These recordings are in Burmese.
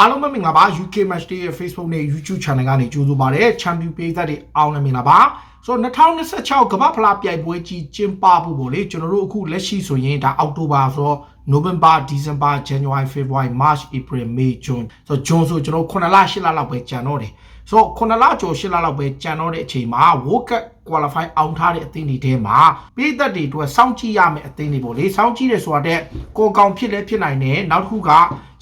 အားလုံးပဲမင်္ဂလာပါ UK Match Day ရဲ့ Facebook နဲ့ YouTube Channel ကနေကြိုဆိုပါရစေ။ Champion ပေးသက်တွေအားလုံးမင်္ဂလာပါ။ဆိုတော့2026ကမ္ဘာဖလားပြိုင်ပွဲကြီးကျင်းပဖို့ပေါ့လေကျွန်တော်တို့အခုလက်ရှိဆိုရင်ဒါအောက်တိုဘာဆိုတော့ November December January February March April May June ဆိုတော့ June ဆိုကျွန်တော်9လ10လလောက်ပဲကြံတော့တယ်။ဆိုတော့9လကျော်10လလောက်ပဲကြံတော့တဲ့အချိန်မှာ World Cup qualify အောင်ထားတဲ့အသင်းတွေထဲမှာပြည်သက်တွေအတွက်စောင့်ကြည့်ရမယ့်အသင်းတွေပေါ့လေစောင့်ကြည့်တယ်ဆိုတာတဲ့ကိုကောင်ဖြစ်လဲဖြစ်နိုင်တယ်နောက်တစ်ခုက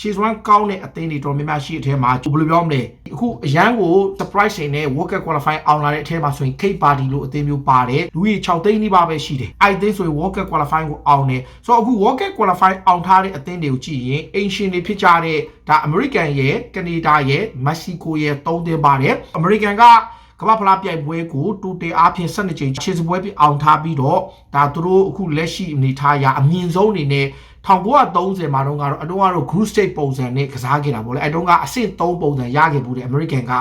ခြေစွမ်းကောင်းတဲ့အသင်းတွေတော်များများရှိတဲ့အထဲမှာဘယ်လိုပြောမလဲအခုအရန်ကို surprise တွေနဲ့ World Cup qualify အောင်လာတဲ့အထဲမှာဆိုရင် Cape Party လို့အသင်းမျိုးပါတယ်လူကြီး6သိန်းနီးပါးပဲရှိတယ်အဲ့ဒီဆိုရင် World Cup qualify ကိုအောင်တယ်ဆိုတော့အခု World Cup qualify အောင်ထားတဲ့အသင်းတွေကိုကြည့်ရင်အင်ရှင်တွေဖြစ်ကြတဲ့ဒါ American ရဲ့ Canada ရဲ့ Mexico ရဲ့၃သင်းပါတယ် American က ကမ္ဘာဖလားပြိုင်ပွဲကိုတူတေအားဖြင့်12ကြိမ်ခြေစပွဲပြီးအောင်ထားပြီးတော့ဒါသူတို့အခုလက်ရှိအနေထားအရအမြင့်ဆုံးအနေနဲ့1930မှာတော့ကတော့အတုံးကတော့ group stage ပုံစံနဲ့ကစားခဲ့တာပေါ့လေအတုံးကအဆင့်3ပုံစံရခဲ့ဘူးတဲ့ American က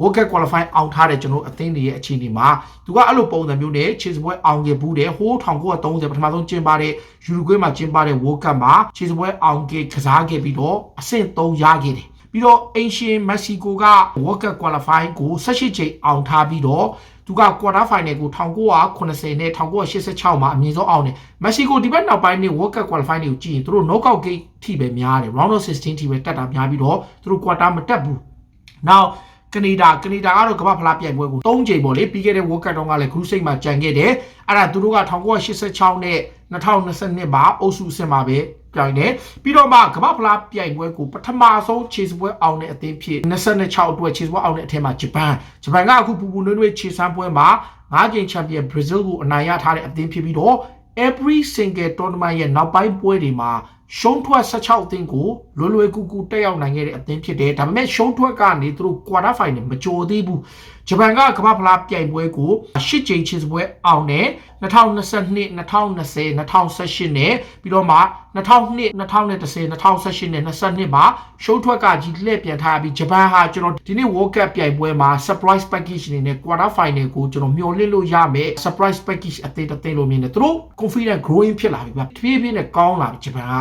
World Cup qualify အောင်ထားတဲ့ကျွန်တော်အသင်းတွေရဲ့အခြေအနေမှာသူကအဲ့လိုပုံစံမျိုးနဲ့ခြေစပွဲအောင်ခဲ့ဘူးတဲ့ဟိုး1930ပထမဆုံးကျင်းပတဲ့ယူရိုဂွေးမှာကျင်းပတဲ့ World Cup မှာခြေစပွဲအောင်ခဲ့ကစားခဲ့ပြီးတော့အဆင့်3ရခဲ့တယ် ပြီးတော့အင်ရှင်မက္ဆီကိုက World Cup qualify ကို18ချိန်အောင်ထားပြီးတော့သူက quarter final ကို1980နဲ့1986မှာအမြင့်ဆုံးအောင်တယ်မက္ဆီကိုဒီဘက်နောက်ပိုင်းနေ World Cup qualify တွေကိုကြည့်ရင်သူတို့ knockout gate ထိပဲများတယ် round of 16ထိပဲတက်တာများပြီးတော့သူတို့ quarter မတက်ဘူး now ကနေဒါကနေဒါကတော့ကမ္ဘာဖလားပြိုင်ပွဲကို၃ချိန်ပေါ့လေပြီးခဲ့တဲ့ World Cup တုန်းကလည်း group stage မှာကြံခဲ့တယ်အဲ့ဒါသူတို့က1986နဲ့2022မှာအုပ်စုအဆင့်မှာပဲ ပြိုင်တယ်ပြီးတော့မှကမ္ဘာဖလားပြိုင်ပွဲကိုပထမဆုံးခြေစပွဲအောင်တဲ့အသင်းဖြစ်26အတွက်ခြေစပွဲအောင်တဲ့အထက်မှာဂျပန်ဂျပန်ကအခုပူပူနွေ့နွေ့ခြေစမ်းပွဲမှာ၅ချိန်ချန်ပီယံဘရာဇီးကိုအနိုင်ရထားတဲ့အသင်းဖြစ်ပြီးတော့ every single tournament ရဲ့နောက်ပိုင်းပွဲတွေမှာ ရှုံးထွက်16အသင်းကိုလွယ်လွယ်ကူကူတက်ရောက်နိုင်ခဲ့တဲ့အသင်းဖြစ်တယ်ဒါပေမဲ့ရှုံးထွက်ကနေသူတို့ quarter final မကြော်သေးဘူးဂျပန်ကကမ္ဘာဖလားပြိုင်ပွဲကို၈ချိန်ချစ်ပွဲအောင်တယ်2022 2020 2018နဲ့ပြီးတော့မှ2002 2010 2018နဲ့22မှာရှုံးထွက်ကကြီးလှည့်ပြန်ထားပြီးဂျပန်ဟာကျွန်တော်ဒီနေ့ World Cup ပြိုင်ပွဲမှာ surprise package အနေနဲ့ quarter final ကိုကျွန်တော်မျှော်လင့်လို့ရမယ် surprise package အသေးသေးလို့မြင်တယ်သူတို့ confident growing ဖြစ်လာပြီဗျတဖြည်းဖြည်းနဲ့ကောင်းလာပြီဂျပန်က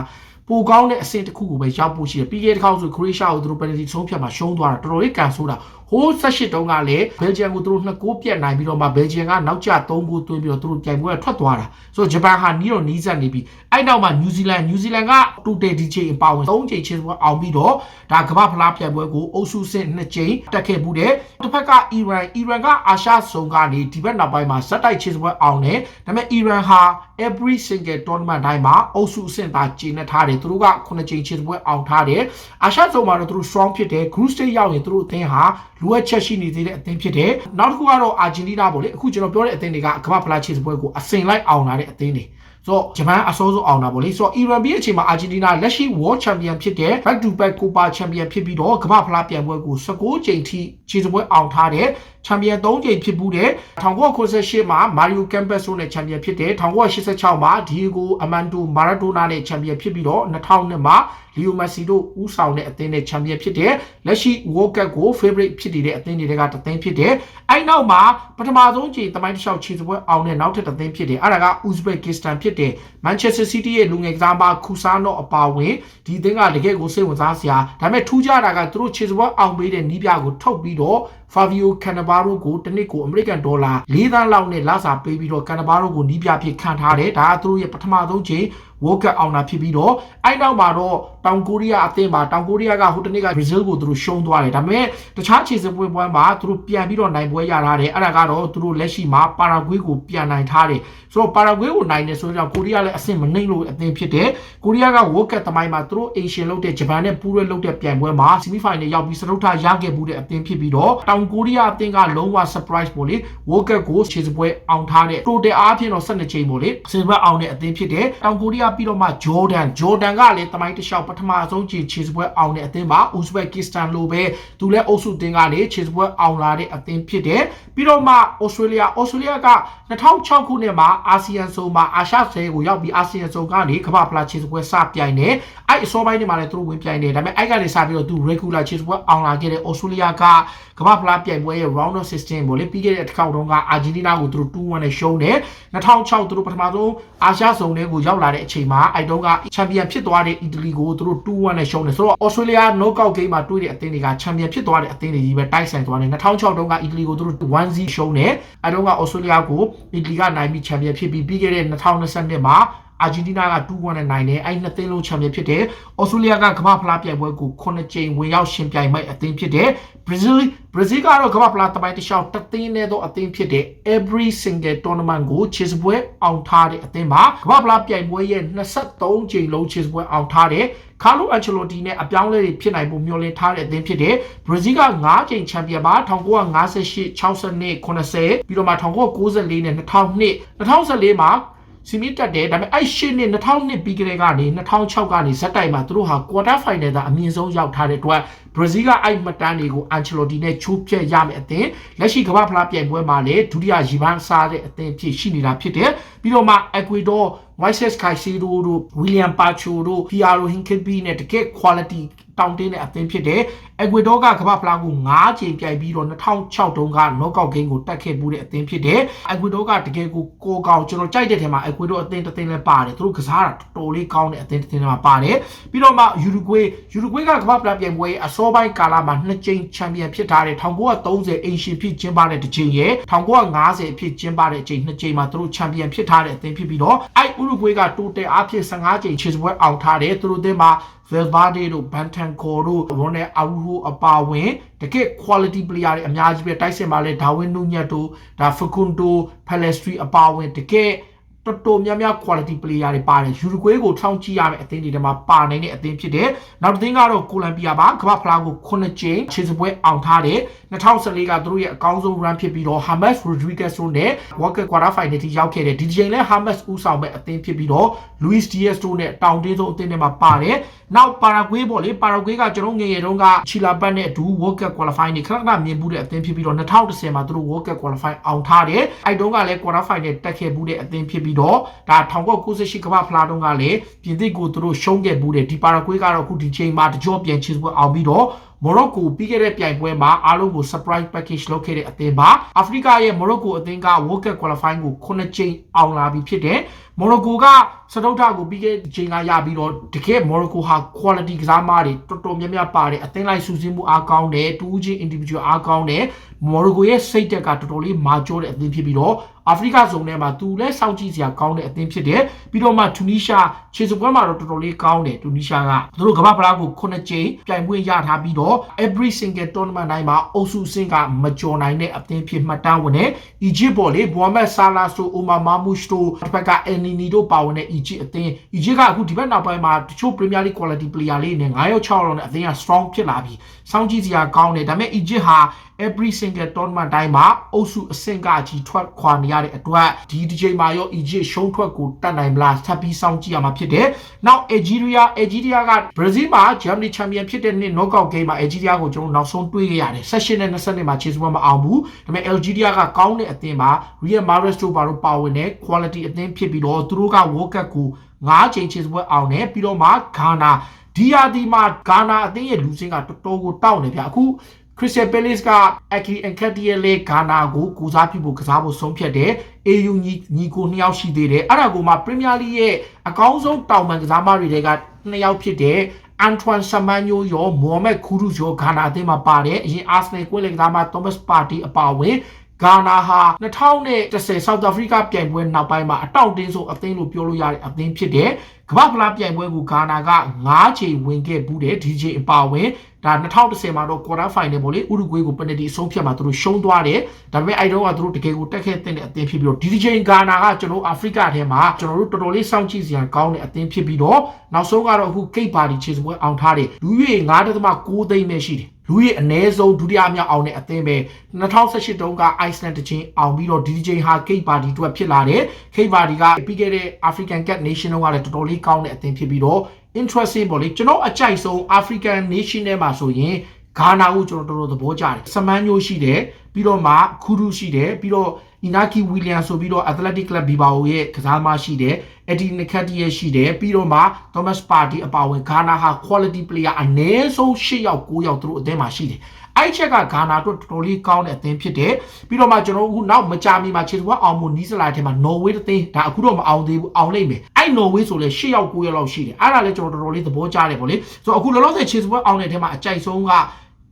ပိုကောင်းတဲ့အဆင့်တစ်ခုကိုပဲရောက်ဖို့ရှိတယ်ပြီးခဲ့တဲ့တစ်ခေါက်ဆိုခရိုအေးရှားကိုသူတို့ penalty ဆုံးဖြတ်မှာရှုံးသွားတာတော်တော်လေးကန်ဆိုးတာ ဟိုး18တုန်းကလည်းဘယ်ဂျီယံကိုသူတို့နှစ်ကိုပြတ်နိုင်ပြီးတော့မှဘယ်ဂျီယံကနောက်ကျ3ကိုသွင်းပြီးတော့သူတို့ပြိုင်ပွဲကထွက်သွားတာဆိုတော့ဂျပန်ဟာနီးတော့နီးစပ်နေပြီအဲ့နောက်မှာနယူးဇီလန်နယူးဇီလန်ကတူတယ်ဒီချိန်အပါဝင်3ချိန်ချင်းပွဲအောင်ပြီးတော့ဒါကမ္ဘာဖလားပြိုင်ပွဲကိုအုပ်စုစစ်2ချိန်တက်ခဲ့မှုတဲ့တစ်ဖက်ကအီရန်အီရန်ကအာရှစုံကနေဒီဘက်နောက်ပိုင်းမှာဇက်တိုက်ချင်းပွဲအောင်တယ်ဒါပေမဲ့အီရန်ဟာ every single tournament တိုင်းမှာအုပ်စုအဆင့်သာကျင်းနေထားတယ်သူတို့က9ချိန်ချင်းပွဲအောင်ထားတယ်အာရှစုံမှာတော့သူတို့ strong ဖြစ်တယ် group stage ရောက်ရင်သူတို့အသင်းဟာလိုအပ်ချက်ရှိနေသေးတဲ့အသင်းဖြစ်တယ်နောက်တစ်ခုကတော့အာဂျင်တီးနားပေါ့လေအခုကျွန်တော်ပြောတဲ့အသင်းတွေကကမ္ဘာဖလားချေပွဲကိုအစင်လိုက်အောင်လာတဲ့အသင်းတွေဆိုတော့ဂျပန်အစိုးဆုံးအောင်တာပေါ့လေဆိုတော့အီရန်ပြည်အချိန်မှာအာဂျင်တီးနားလက်ရှိ world champion ဖြစ်တဲ့ back to back copa champion ဖြစ်ပြီးတော့ကမ္ဘာဖလားပြိုင်ပွဲကို16ကြိမ်ထိခြေစပွဲအောင်ထားတဲ့ချန်ပီယံ3ကြိမ်ဖြစ်ဘူးတဲ့1998မှာမာရီယိုကမ်ပက်ဆိုနဲ့ချန်ပီယံဖြစ်တယ်1986မှာဒီယိုအမန်တိုမာရာဒိုနာနဲ့ချန်ပီယံဖြစ်ပြီးတော့2002မှာလီယိုမက်ဆီတို့ဦးဆောင်တဲ့အသင်းနဲ့ချန်ပီယံဖြစ်တယ်လက်ရှိ World Cup ကို favorite ဖြစ်နေတဲ့အသင်းတွေကတသင်းဖြစ်တယ်အဲ့နောက်မှာပထမဆုံးကြိမ်တမိုင်းတစ်လျှောက်ခြေစပွဲအောင်တဲ့နောက်ထပ်တသင်းဖြစ်တယ်အဲ့ဒါက Uzbekistan ဖြစ်တယ် Manchester City ရဲ့လူငယ်ကစားမခူဆာနော့အပါဝင်ဒီသင်းကတကယ်ကိုစိတ်ဝင်စားစရာဒါပေမဲ့ထူးခြားတာကသူတို့ခြေစပွဲအောင်ပေးတဲ့နီးပြကိုထုတ်ပြီးတော့ Fabio Cannavaro ကိုတစ်နှစ်ကိုအမေရိကန်ဒေါ်လာ၄သန်းလောက်နဲ့လစာပေးပြီးတော့ Cannavaro ကိုနီးပြဖြစ်ခံထားတယ်ဒါကသူတို့ရဲ့ပထမဆုံးချိန် World Cup အောင်တာဖြစ်ပြီးတော့အဲ့နောက်မှာတော့တောင်ကိုရီးယားအသင်းမှာတောင်ကိုရီးယားကဟိုတနေ့က Brazil ကိုသူတို့ရှုံးသွားတယ်ဒါပေမဲ့တခြားခြေစပွဲပွဲမှာသူတို့ပြန်ပြီးတော့နိုင်ပွဲရထားတယ်အဲ့ဒါကတော့သူတို့လက်ရှိမှာပါရာဂွေးကိုပြန်နိုင်ထားတယ်ဆိုတော့ပါရာဂွေးကိုနိုင်တယ်ဆိုတော့ကိုရီးယားလည်းအဆင့်မနှိမ့်လို့အသင်းဖြစ်တယ်ကိုရီးယားက World Cup တမိုင်းမှာသူတို့ Asian လုပ်တဲ့ဂျပန်နဲ့ပူးရဲလုပ်တဲ့ပြိုင်ပွဲမှာ semi final ရောက်ပြီးစတုထရခဲ့မှုတဲ့အသင်းဖြစ်ပြီးတော့တောင်ကိုရီးယားအသင်းကလုံးဝ surprise ပေါ့လေ World Cup ကိုခြေစပွဲအောင်ထားတဲ့ total အားဖြင့်တော့12ချိန်ပေါ့လေခြေစပွဲအောင်တဲ့အသင်းဖြစ်တယ်တောင်ကိုရီးယားပြီးတော့မှ Jordan Jordan ကလည်းတမိုင်းတစ်လျှောက်ပထမဆုံးခြေခြေစပွဲအောင်တဲ့အသင်းမှာ Uzbekistan လိုပဲသူလည်းအုပ်စုအသင်းကနေခြေစပွဲအောင်လာတဲ့အသင်းဖြစ်တယ်ပြီးတော့မှ Australia Australia က2006ခုနှစ်မှာအာဆီယံဆိုမှာအာရှဆဲကိုရောက်ပြီးအာဆီယံဆိုကနေကမ္ဘာဖလားခြေစပွဲစပြိုင်တယ်အဲ့အစောပိုင်းတွေမှာလည်းသူတို့ဝင်ပြိုင်တယ်ဒါပေမဲ့အဲ့ကနေစပြီးတော့သူ regular ခြေစပွဲအောင်လာခဲ့တဲ့ Australia ကကမ္ဘာဖလားပြိုင်ပွဲရဲ့ round of 16ပေါ့လေပြီးခဲ့တဲ့တစ်ခေါက်တုန်းကအာဂျင်တီးနားကိုသူတို့2-1နဲ့ရှုံးတယ်2006သူတို့ပထမဆုံးအာရှစုံတွေကိုရောက်လာတဲ့အချိန်ချိန်မှာအဲ့တုန်းကချန်ပီယံဖြစ်သွားတဲ့အီတလီကိုသူတို့2-1နဲ့ရှုံးတယ်ဆိုတော့ဩစတြေးလျ knockout game မှာတွေ့တဲ့အသင်းတွေကချန်ပီယံဖြစ်သွားတဲ့အသင်းတွေကြီးပဲတိုက်ဆိုင်သွားတယ်2006တုန်းကအီတလီကိုသူတို့1-0ရှုံးတယ်အဲ့တုန်းကဩစတြေးလျကိုအီတလီကနိုင်ပြီးချန်ပီယံဖြစ်ပြီးပြီးခဲ့တဲ့2022မှာ အာဂျင်တီးနားက2-1နဲ့နိုင်တယ်အဲ့နှစ်သင်းလုံးချန်ပီယံဖြစ်တယ်ဩစတြေးလျကကမ္ဘာဖလားပြိုင်ပွဲကို9ကြိမ်ဝင်ရောက်ရှင်ပြိုင်မဲ့အသင်းဖြစ်တယ်ဘရာဇီးဘရာဇီးကတော့ကမ္ဘာဖလားတပိုင်းတစ်လျှောက်တစ်သင်းနဲ့တော့အသင်းဖြစ်တဲ့ every single tournament ကိုချစ်ပွဲအောင်ထားတဲ့အသင်းမှာကမ္ဘာဖလားပြိုင်ပွဲရဲ့23ကြိမ်လုံးချစ်ပွဲအောင်ထားတဲ့ကာလိုအန်ချယ်လိုတီနဲ့အပြောင်းအလဲတွေဖြစ်နိုင်ဖို့မျှော်လင့်ထားတဲ့အသင်းဖြစ်တဲ့ဘရာဇီးက9ကြိမ်ချန်ပီယံပါ1958 62 80ပြီးတော့မှ1994နဲ့2002 2014မှာ စီမီတက်တယ်ဒါပေမဲ့အဲ့ရှင်းနဲ့2002ပြီးကလေးကနေ2006ကနေဇက်တိုင်မှာသူတို့ဟာ quarter final သာအမြင့်ဆုံးရောက်ထားတဲ့အတွက် ဘရာဇီးကအဲ့မှတ်တမ်းတွေကိုအန်ချယ်လိုတီနဲ့ချိုးပြက်ရမယ်အသင်းလက်ရှိကမ္ဘာဖလားပြိုင်ပွဲမှာလည်းဒုတိယရီပန်းစားတဲ့အသင်းဖြစ်ရှိနေတာဖြစ်တယ်ပြီးတော့မှ Ecuador Moises Caicedo တို့ William Pacho တို့ Piero Hincapié နဲ့တကယ် quality တောင်းတင်းတဲ့အသင်းဖြစ်တယ်။ Ecuador ကကမ္ဘာဖလားကို9ချိန်ပြိုင်ပြီးတော့2006တုန်းက knockout game ကိုတက်ခဲ့မှုတဲ့အသင်းဖြစ်တယ်။ Ecuador ကတကယ်ကိုကိုကောင်ကျွန်တော်ကြိုက်တဲ့ထဲမှာ Ecuador အသင်းတစ်သင်းလည်းပါတယ်။သူတို့ကစားတာတော်တော်လေးကောင်းတဲ့အသင်းတစ်သင်းလည်းပါတယ်။ပြီးတော့မှ Uruguay Uruguay ကကမ္ဘာဖလားပြိုင်ပွဲအစောပိုင်းကာလမှာ2ချိန်ချန်ပီယံဖြစ်ထားတဲ့1930အိမ်ရှင်ဖြစ်ကျင်းပတဲ့တစ်ချိန်ရဲ့1950အဖြစ်ကျင်းပတဲ့အချိန်2ချိန်မှာသူတို့ချန်ပီယံဖြစ်ထားတဲ့အသင်းဖြစ်ပြီးတော့အဲ့ Uruguay ကတိုတယ်အဖြစ်15ချိန်ချစ်ပွဲအောင်ထားတယ်သူတို့အသင်းမှာ Valverde တို့ Bentancur တို့ Ronald Araujo အပါအဝင်တကယ် quality player တွေအများကြီးပဲတိုက်စစ်မှာလဲ Darwin Nunez တို့ဒါ Facundo Pellistri အပါအဝင်တကယ် တော်တော်များများ quality player တွေပါတယ်ယူရူဂွေးကိုထောင်းကြည့်ရမယ့်အသင်းတွေထဲမှာပါနိုင်တဲ့အသင်းဖြစ်တယ်နောက်တစ်သင်းကတော့ကိုလံဘီယာပါကမ္ဘာဖလားကို9ကြိမ်ခြေစပွဲအောင်ထားတယ်2014ကသူတို့ရဲ့အကောင်းဆုံး run ဖြစ်ပြီးတော့ Hamas Rodriguez တို့နဲ့ World Cup quarter final ထိရောက်ခဲ့တယ်ဒီချိန်လဲ Hamas ဦးဆောင်မဲ့အသင်းဖြစ်ပြီးတော့ Luis Diaz တို့နဲ့တောင်တင်းဆုံးအသင်းတွေမှာပါတယ်နောက်ပါရာဂွေးပေါ့လေပါရာဂွေးကကျွန်တော်ငယ်ငယ်တုန်းကချီလာပတ်နဲ့အတူ World Cup qualify နေခဏခဏမြင်မှုတဲ့အသင်းဖြစ်ပြီးတော့2010မှာသူတို့ World Cup qualify အောင်ထားတယ်အဲ့တုန်းကလည်း quarter final တက်ခဲ့မှုတဲ့အသင်းဖြစ်ပြီးတော့ဒါ1998ကမ္ဘာဖလားတုန်းကလည်းပြင်သစ်ကိုသူတို့ရှုံးခဲ့မှုတဲ့ဒီပါရာဂွေးကတော့အခုဒီချိန်မှာတကြောပြန်ချစ်ပွဲအောင်ပြီးတော့ မော်ရိုကိုပြီးခဲ့တဲ့ပြိုင်ပွဲမှာအားလုံးကို surprise package လုပ်ခဲ့တဲ့အသင်းပါအာဖရိကရဲ့မော်ရိုကိုအသင်းက World Cup qualifying ကို9ကြိမ်အောင်လာပြီးဖြစ်တယ်မော်ရိုကိုကစတုထကိုပြီးခဲ့ချိန်ကရပြီးတော့တကယ်မော်ရိုကိုဟာ quality ကစားမတွေတော်တော်များများပါတယ်အသင်းလိုက်စုစည်းမှုအားကောင်းတယ်တူးချင်း individual အားကောင်းတယ်မော်ရိုကိုရဲ့စိတ်တက်ကတော်တော်လေးမာကျောတဲ့အသင်းဖြစ်ပြီးတော့အာဖရိကဇုံထဲမှာသူလည်းစောင့်ကြည့်စရာကောင်းတဲ့အသင်းဖြစ်တယ်ပြီးတော့မှတူနီးရှားခြေစပွဲမှာတော့တော်တော်လေးကောင်းတယ်တူနီးရှားကသူတို့ကမ္ဘာဖလားကို9ကြိမ်ပြိုင်ပွဲရထားပြီးတော့ every single tournament တိုင်းမှာအုပ်စုစင်းကမကျော်နိုင်တဲ့အသင်းဖြစ်မှတ်တမ်းဝင်တယ်။ Egypt ပေါ်လေဘွာမက်ဆာလာဆိုအိုမာမာမူရှ်တို့တစ်ဖက်ကအန်နီနီတို့ပါဝင်တဲ့ Egypt အသင်း Egypt ကအခုဒီဘက်နောက်ပိုင်းမှာတချို့ Premier League quality player လေးနဲ့9ရောက်6ရောက်နဲ့အသင်းက strong ဖြစ်လာပြီ။စောင့်ကြည့်စရာကောင်းတယ်ဒါပေမဲ့ Egypt ဟာ every single tournament တိုင်းမှာအုပ်စုအဆင့်ကကြီးထွက်ခွာနေရတဲ့အတွက်ဒီဒီချိန်မှာရော Egypt ရှုံးထွက်ကိုတတ်နိုင်မလားထပ်ပြီးစောင့်ကြည့်ရမှာဖြစ်တယ်။ Now Algeria Algeria က Brazil မှာ Germany champion ဖြစ်တဲ့နှစ် knockout game မှာ Algeria ကိုကျွန်တော်နောက်ဆုံးတွေ့ခဲ့ရတယ်။ session နဲ့20နှစ်မှာခြေစွမ်းမအောင်ဘူး။ဒါပေမဲ့ Algeria ကကောင်းတဲ့အသင်းမှာ Real Mahrez တို့ဘာလို့ပါဝင်တဲ့ quality အသင်းဖြစ်ပြီးတော့သူတို့က World Cup ကို9ချိန်ခြေစွမ်းအောင်တယ်ပြီးတော့မှ Ghana ဒီယာဒီမှာဂါနာအသင်းရဲ့လူစင်းကတော်တော်ကိုတောက်နေဗျအခု Crystal Palace က Aki Nketiah လေဂါနာကိုကူစားပြုဖို့ကစားဖို့ဆုံးဖြတ်တယ် AU ညီညီကိုနှစ်ယောက်ရှိသေးတယ်အဲ့ဒါကိုမှ Premier League ရဲ့အကောင်းဆုံးတောင်ပန်ကစားမတွေကနှစ်ယောက်ဖြစ်တဲ့ Antoine Semenyo ရော Mohamed Kudus ရောဂါနာအသင်းမှာပါတယ်အရင် Arsenal ကွင်းလက်ကစားမ Thomas Partey အပါအဝင်ဂါနာဟာ2010 South Africa ပြိုင်ပွဲနောက်ပိုင်းမှာအတောင့်တင်းဆုံးအသင်းလို့ပြောလို့ရတဲ့အသင်းဖြစ်တယ်။ ကမ္ဘာဖလားပြိုင်ပွဲကိုဂါနာက9ချိန်ဝင်ခဲ့ဘူးတယ်ဒီချိန်အပါဝင်ဒါ2010မှာတော့ quarter final ပေါ့လေဥရုဂွေးကိုပနတီအဆုံးဖြတ်မှာသူတို့ရှုံးသွားတယ်။ဒါပေမဲ့အဲ့တော့ကသူတို့တကယ်ကိုတက်ခဲ့တဲ့အသင်းဖြစ်ပြီးတော့ဒီချိန်ဂါနာကကျွန်တော်အာဖရိကထဲမှာကျွန်တော်တို့တော်တော်လေးစောင့်ကြည့်စရာကောင်းတဲ့အသင်းဖြစ်ပြီးတော့နောက်ဆုံးကတော့အခု Cape Verde ခြေစပွဲအောင်ထားတယ်။လူရွေ9.6သိန်းပဲရှိတယ်။လူရဲ့အ ਨੇ ဆုံးဒုတိယမြောက်အောင်တဲ့အသင်းပဲ2018တုန်းက Iceland တစ်ချိန်အောင်ပြီးတော့ဒီဒီချိန်ဟာ Cape Verde အတွက်ဖြစ်လာတယ် Cape Verde ကပြီးခဲ့တဲ့ African Cup Nation တုန်းကလည်းတော်တော်လေးကောင်းတဲ့အသင်းဖြစ်ပြီးတော့ interesting ပေါ့လေကျွန်တော်အကြိုက်ဆုံး African Nation ထဲမှာဆိုရင်ဂါနာကိုကျွန်တော်တော်တော်သဘောကျတယ်စမန်ညိုရှိတယ်ပြီးတော့မှခူရူရှိတယ်ပြီးတော့ Inaki Williams ဆိုပြီးတော့ Athletic Club Bilbao ရဲ့ကစားမရှိတယ် Eddie Nketiah ရဲ့ရှိတယ်ပြီးတော့မှ Thomas Partey အပါအဝင် Ghana ဟာ quality player အနည်းဆုံး၈ယောက်9ယောက်သူတို့အသင်းမှာရှိတယ်အဲ့ချက်ကဂါနာအတွက်တော်တော်လေးကောင်းတဲ့အသင်းဖြစ်တယ်ပြီးတော့မှကျွန်တော်တို့အခုနောက်မကြာမီမှာခြေစွမ်းအောင်မှုနီးစလာတဲ့ထဲမှာနော်ဝေးတစ်သင်းဒါအခုတော့မအောင်သေးဘူးအောင်လိမ့်မယ်အဲ့နော်ဝေးဆိုလဲ၈ယောက်9ယောက်လောက်ရှိတယ်အဲ့ဒါလည်းကျွန်တော်တော်တော်လေးသဘောကျတယ်ပေါ့လေဆိုတော့အခုလောလောဆယ်ခြေစွမ်းအောင်တဲ့ထဲမှာအကြိုက်ဆုံးက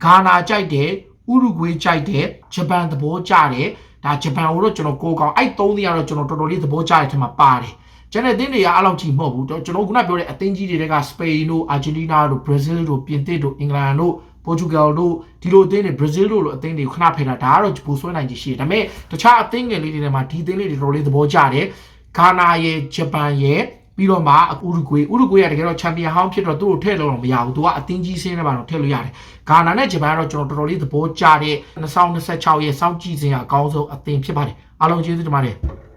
ဂါနာကြိုက်တယ်ဥရုဂွေးကြိုက်တယ်ဂျပန်သဘောကျတယ် ဒါဂျပန်ကိုတော့ကျွန်တော်ကိုးကောင်းအဲ့သုံးသင်းကတော့ကျွန်တော်တော်တော်လေးသဘောကျတဲ့ထဲမှာပါတယ်ကျန်တဲ့တင်းတွေကအဲ့လောက်ကြီးမဟုတ်ဘူးတော့ကျွန်တော်ခုနပြောတဲ့အသင်းကြီးတွေကစပိန်တို့အာဂျင်တီးနားတို့ဘရာဇီးတို့ပြင်သစ်တို့အင်္ဂလန်တို့ပေါ်တူဂယ်တို့ဒီလိုအသင်းတွေဘရာဇီးတို့လိုအသင်းတွေကိုခဏဖယ်တာဒါကတော့ဘူဆွဲနိုင်ကြီးရှိတယ်ဒါပေမဲ့တခြားအသင်းငယ်လေးတွေထဲမှာဒီအသင်းလေးတွေတော်တော်လေးသဘောကျတယ်ဂါနာရဲ့ဂျပန်ရဲ့ ပြီးတော့မှဥရုဂွေဥရုဂွေကတကယ်တော့ချန်ပီယံဟောင်းဖြစ်တော့သူ့ကိုထည့်လို့တော့မရဘူးသူကအသင်းကြီးစင်းထဲမှာတော့ထည့်လို့ရတယ်ဂါနာနဲ့ဂျပန်ကတော့ကျွန်တော်တော်တော်လေးသဘောကျတဲ့2026ရဲ့စောင့်ကြည့်စဉ်ကအကောင်းဆုံးအသင်းဖြစ်ပါတယ်အားလုံးကျေးဇူးတင်ပါတယ်